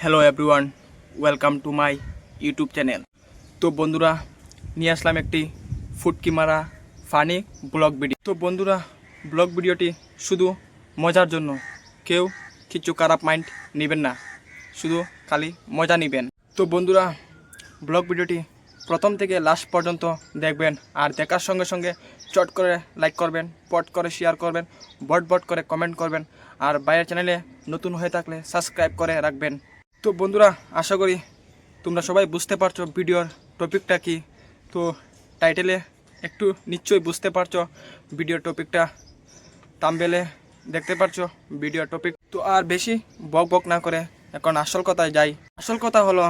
Hello everyone welcome to my YouTube channel তো বন্ধুরা, নিয়ে আসলাম একটি ফুটকি মারা ফানি ব্লগ ভিডিও তো বন্ধুরা ব্লগ ভিডিওটি শুধু মজার জন্য। কেউ কিছু খারাপ মাইন্ড নেবেন না। শুধু খালি মজা নেবেন। তো বন্ধুরা ব্লগ ভিডিওটি প্রথম থেকে লাস্ট পর্যন্ত দেখবেন আর দেখার সঙ্গে সঙ্গে চট করে লাইক করবেন, পট করে শেয়ার করবেন, বট বট করে কমেন্ট করবেন। আর বাইরের চ্যানেলে নতুন হয়ে থাকলে সাবস্ক্রাইব করে রাখবেন। তো বন্ধুরা, আশা করি তোমরা সবাই বুঝতে পারছ ভিডিওর টপিকটা কি। তো টাইটেলে একটু নিশ্চয়ই বুঝতে পারছ ভিডিওর টপিকটা। তামবেলে দেখতে পারছ ভিডিও টপিক। তো আর বেশি বক বক না করে এখন আসল কথায় যাই। আসল কথা হলো,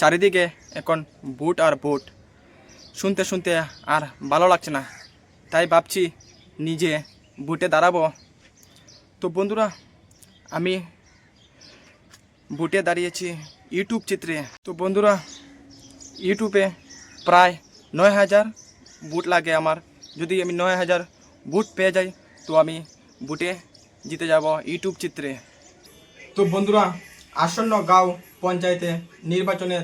চারিদিকে এখন বুট আর বুট শুনতে শুনতে আর ভালো লাগছে না। তাই ভাবছি নিজে বুটে দাঁড়াবো। তো বন্ধুরা, আমি বুটে দাঁড়িয়েছি ইউটিউব চিত্রে। তো বন্ধুরা, ইউটিউবে প্রায় নয় হাজার বুট লাগে আমার। যদি আমি নয় হাজার বুট পেয়ে যাই, তো আমি বুটে জিতে যাব ইউটিউব চিত্রে। তো বন্ধুরা, আসন্ন গাঁও পঞ্চায়েতে নির্বাচনে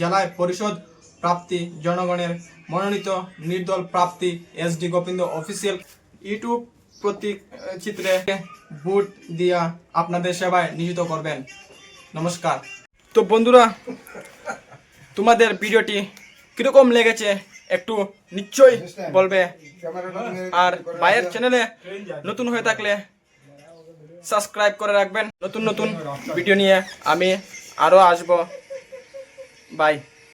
জেলায় পরিষদ প্রাপ্তি জনগণের মনোনীত নির্দল Prapti S D Gobinda official YouTube প্রতীক চিত্রে বুট দিয়া আপনাদের সেবায় নিয়োজিত করবেন। নমস্কার। তো বন্ধুরা, তোমাদের ভিডিওটি কীরকম লেগেছে একটু নিশ্চয়ই বলবে। আর বাইরের চ্যানেলে নতুন হয়ে থাকলে সাবস্ক্রাইব করে রাখবেন। নতুন নতুন ভিডিও নিয়ে আমি আরও আসব। বাই